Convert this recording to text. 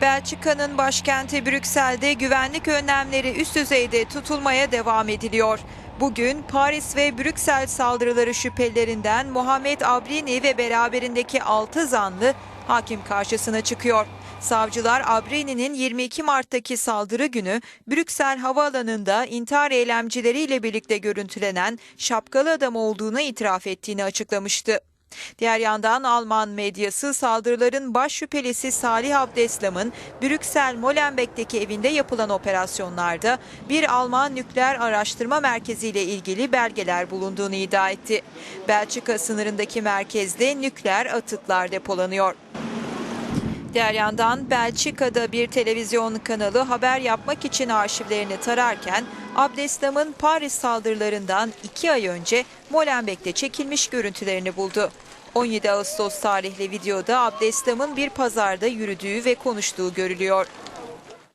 Belçika'nın başkenti Brüksel'de güvenlik önlemleri üst düzeyde tutulmaya devam ediliyor. Bugün Paris ve Brüksel saldırıları şüphelerinden Muhammed Abrini ve beraberindeki 6 zanlı hakim karşısına çıkıyor. Savcılar Abrini'nin 22 Mart'taki saldırı günü Brüksel Havaalanı'nda intihar eylemcileriyle birlikte görüntülenen şapkalı adam olduğunu itiraf ettiğini açıklamıştı. Diğer yandan Alman medyası saldırıların baş şüphelisi Salih Abdeslam'ın Brüksel Molenbeek'teki evinde yapılan operasyonlarda bir Alman nükleer araştırma merkezi ile ilgili belgeler bulunduğunu iddia etti. Belçika sınırındaki merkezde nükleer atıklar depolanıyor. Diğer yandan Belçika'da bir televizyon kanalı haber yapmak için arşivlerini tararken Abdeslam'ın Paris saldırılarından iki ay önce Molenbeek'te çekilmiş görüntülerini buldu. 17 Ağustos tarihli videoda Abdeslam'ın bir pazarda yürüdüğü ve konuştuğu görülüyor.